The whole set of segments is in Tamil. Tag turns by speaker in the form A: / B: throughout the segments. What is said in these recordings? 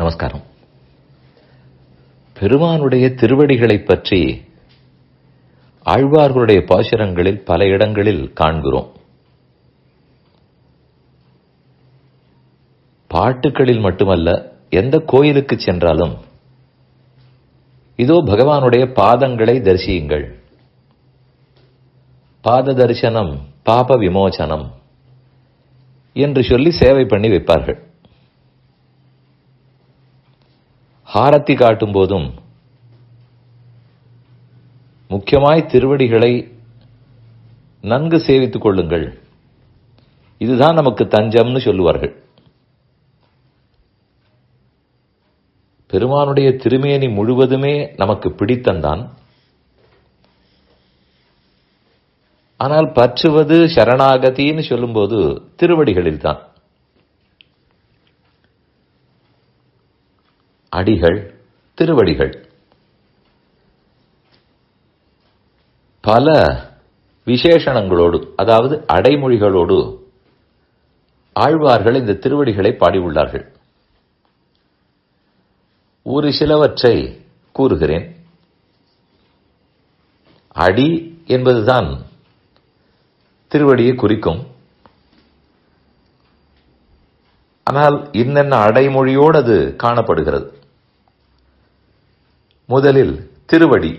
A: நமஸ்காரம். பெருமானுடைய திருவடிகளை பற்றி ஆழ்வார்களுடைய பாசுரங்களில் பல இடங்களில் காண்கிறோம். பாட்டுகளில் மட்டுமல்ல எந்த கோயிலுக்கு சென்றாலும் இதோ பகவானுடைய பாதங்களை தரிசியுங்கள். பாத தரிசனம் பாப விமோசனம் என்று சொல்லி சேவை பண்ணி வைப்பார்கள். ஹாரத்தி காட்டும் போதும் முக்கியமாய் திருவடிகளை நன்கு சேவித்துக் கொள்ளுங்கள். இதுதான் நமக்கு தஞ்சம்னு சொல்லுவார்கள். பெருமானுடைய திருமேனி முழுவதுமே நமக்கு பிடித்தந்தான். ஆனால் பற்றுவது சரணாகதின்னு சொல்லும்போது திருவடிகளில் தான் அடிகள் திருவடிகள். பல விசேஷணங்களோடு அதாவது அடைமொழிகளோடு ஆழ்வார்கள் இந்த திருவடிகளை பாடியுள்ளார்கள். ஒரு சிலவற்றை கூறுகிறேன். அடி என்பதுதான் திருவடியை குறிக்கும். ஆனால் இன்னென்ன அடைமொழியோடு அது காணப்படுகிறது? முதலில் திருவடி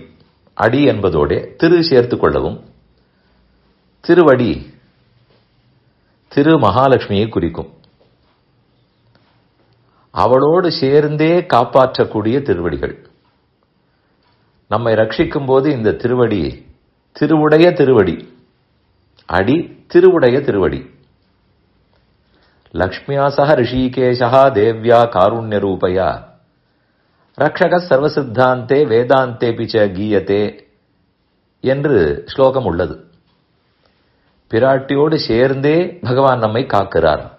A: அடி என்பதோட திரு சேர்த்து கொள்ளவும். திருவடி திரு மகாலட்சுமியை குறிக்கும். அவளோடு சேர்ந்தே காப்பாற்றக்கூடிய திருவடிகள். நம்மை ரட்சிக்கும் போது இந்த திருவடி திருவுடைய திருவடி அடி திருவுடைய திருவடி. லக்ஷ்மியா சக ரிஷிகேஷா தேவ்யா காருண்யரூபையா ரக்ஷக சர்வசித்தாந்தே வேதாந்தே பிச்ச கீயத்தே என்று ஸ்லோகம் உள்ளது. பிராட்டியோடு சேர்ந்தே பகவான் நம்மை காக்கிறார்.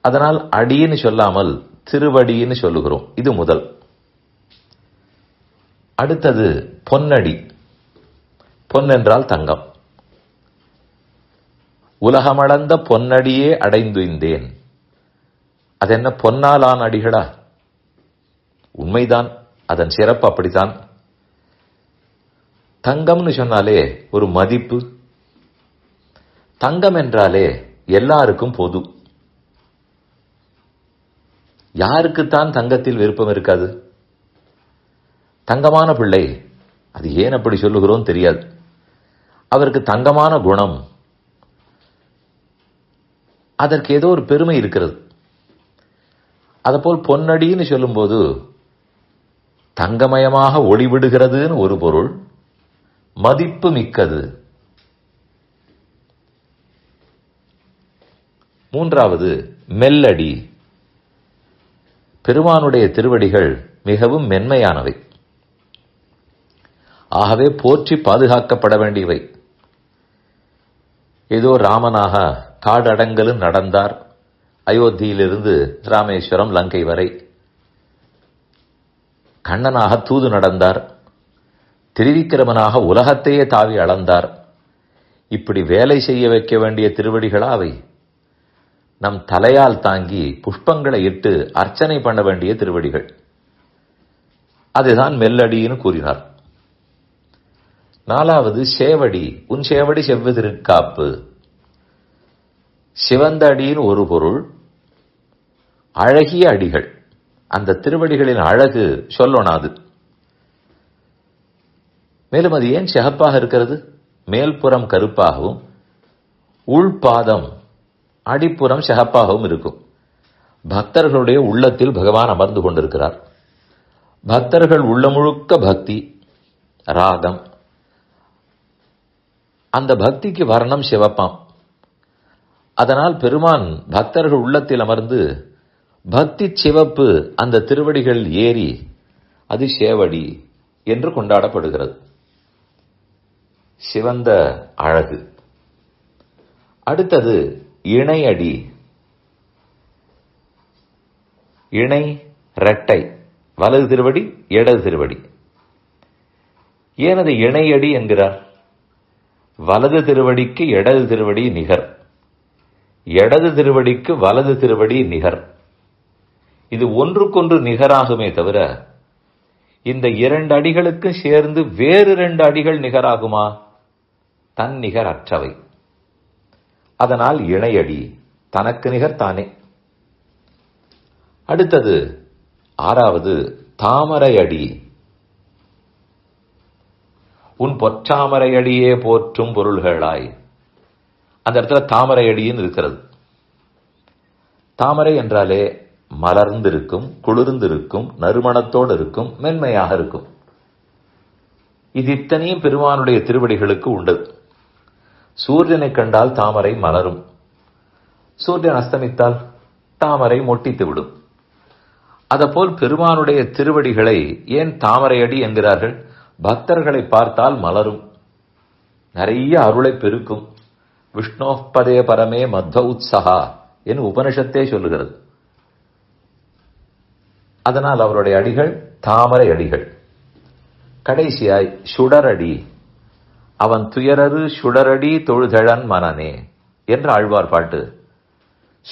A: அதனால் அடின்னு சொல்லாமல் திருவடின்னு சொல்லுகிறோம். இது முதல். அடுத்தது பொன்னடி. பொன் என்றால் தங்கம். உலகமளந்த பொன்னடியே அடைந்துந்தேன் அது என்ன பொன்னாலான அடிகளா உண்மைதான் அதன் சிறப்பு அப்படித்தான். தங்கம்னு சொன்னாலே ஒரு மதிப்பு. தங்கம் என்றாலே எல்லாருக்கும் பொது. யாருக்குத்தான் தங்கத்தில் விருப்பம் இருக்காது? தங்கமான பிள்ளை அது ஏன் அப்படி சொல்லுகிறோம் தெரியாது. அவருக்கு தங்கமான குணம். அதற்கு ஏதோ ஒரு பெருமை இருக்கிறது. அதப்போல் பொன்னடின்னு சொல்லும்போது தங்கமயமாக ஒளிவிடுகிறதுன்னு ஒரு பொருள் மதிப்பு மிக்கது. மூன்றாவது மெல்லடி. பெருமானுடைய திருவடிகள் மிகவும் மென்மையானவை. ஆகவே போற்றி பாதுகாக்கப்பட வேண்டியவை. ஏதோ ராமனாக காடடங்கலும் நடந்தார். அயோத்தியிலிருந்து ராமேஸ்வரம் லங்கை வரை. கண்ணனாக தூது நடந்தார். திருவிக்கிரமனாக உலகத்தையே தாவி அளந்தார். இப்படி வேலை செய்ய வைக்க வேண்டிய திருவடிகளா அவை. நம் தலையால் தாங்கி புஷ்பங்களை இட்டு அர்ச்சனை பண்ண வேண்டிய திருவடிகள். அதுதான் மெல்லடின்னு கூறினார் நாலாவது சேவடி. உன் சேவடி செவ்வு திருக்காப்பு சிவந்த அடியின் ஒரு பொருள் அழகிய அடிகள். அந்த திருவடிகளின் அழகு சொல்லொணாது மேலும் அது ஏன் சிகப்பாக இருக்கிறது? மேல்புறம் கருப்பாகவும் உள்பாதம் அடிப்புறம் சிகப்பாகவும் இருக்கும். பக்தர்களுடைய உள்ளத்தில் பகவான் அமர்ந்து கொண்டிருக்கிறார். பக்தர்கள் உள்ள முழுக்க பக்தி ராகம். அந்த பக்திக்கு வர்ணம் சிவப்பாம். அதனால் பெருமான் பக்தர்கள் உள்ளத்தில் அமர்ந்து பக்தி சிவப்பு அந்த திருவடிகள் ஏறி அது சேவடி என்று கொண்டாடப்படுகிறது. சிவந்த அழகு. அடுத்தது இணையடி இணை இரட்டை. வலது திருவடி இடது திருவடி. ஏன் அது இணையடி என்கிறார்? வலது திருவடிக்கு இடது திருவடி நிகர். இடது திருவடிக்கு வலது திருவடி நிகர். இது ஒன்றுக்கொன்று நிகராகுமே தவிர இந்த இரண்டு அடிகளுக்கு சேர்ந்து வேறு இரண்டு அடிகள் நிகராகுமா? தன் நிகர் அற்றவை. அதனால் இணையடி தனக்கு நிகர் தானே. அடுத்தது ஆறாவது தாமரை அடி. உன் பொற்றாமரை அடியே போற்றும் பொருள்களாய். அந்த இடத்துல தாமரை அடின்னு இருக்கிறது. தாமரை என்றாலே மலர்ந்திருக்கும் குளிர்ந்திருக்கும் நறுமணத்தோடு இருக்கும் மென்மையாக இருக்கும் இது இத்தனையும் பெருமானுடைய திருவடிகளுக்கு உண்டு. சூரியனை கண்டால் தாமரை மலரும். சூரியன் அஸ்தமித்தால் தாமரை மொட்டித்து விடும் அதபோல் பெருமானுடைய திருவடிகளை ஏன் தாமரை அடி என்கிறார்கள்? பக்தர்களை பார்த்தால் மலரும். நிறைய அருளை பெருக்கும். விஷ்ணோபதே பரமே மத்த உத்சகா என்று உபனிஷத்தே சொல்லுகிறது. அதனால் அவருடைய அடிகள் தாமரை அடிகள். கடைசியாய் சுடரடி. அவன் துயரரு சுடரடி தொழுதழன் மனனே என்ற ஆழ்வார் பாட்டு.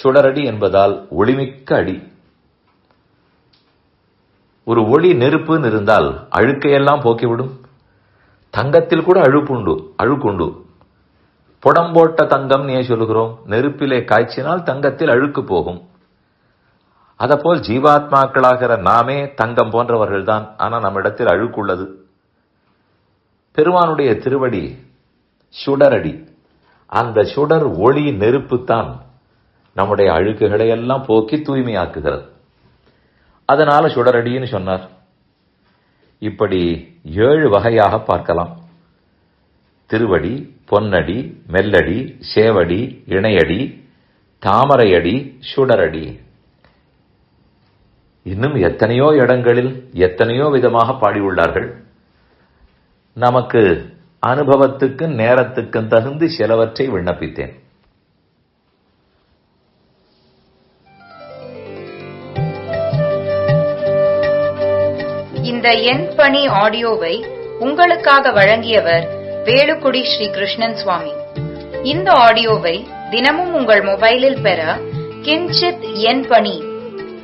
A: சுடரடி என்பதால் ஒளிமிக்க அடி. ஒரு ஒளி நெருப்புன்னு இருந்தால் அழுக்கையெல்லாம் போக்கிவிடும். தங்கத்தில் கூட அழுப்புண்டு அழுக்குண்டு. புடம்போட்ட தங்கம் ஏன் சொல்லுகிறோம்? நெருப்பிலே காய்ச்சினால் தங்கத்தில் அழுக்கு போகும். அதப்போல் ஜீவாத்மாக்களாகிற நாமே தங்கம் போன்றவர்கள்தான். ஆனால் நம்மிடத்தில் அழுக்குள்ளது. பெருமானுடைய திருவடி சுடரடி. அந்த சுடர் ஒளி நெருப்புத்தான் நம்முடைய அழுக்குகளை எல்லாம் போக்கி தூய்மையாக்குகிறது. அதனால சுடரடின்னு சொன்னார். இப்படி ஏழு வகையாக பார்க்கலாம். திருவடி பொன்னடி மெல்லடி சேவடி இணையடி தாமரையடி சுடரடி. இன்னும் எத்தனையோ இடங்களில் எத்தனையோ விதமாக பாடியுள்ளார்கள். நமக்கு அனுபவத்துக்கும் நேரத்துக்கும் தகுந்து சிலவற்றை விண்ணப்பித்தேன்.
B: இந்த எண் பணி ஆடியோவை உங்களுக்காக வழங்கியவர் வேலுக்குடி ஸ்ரீ கிருஷ்ணன் சுவாமி. இந்த ஆடியோவை தினமும் உங்கள் மொபைலில் பெற கிஞ்சித் எண் பணி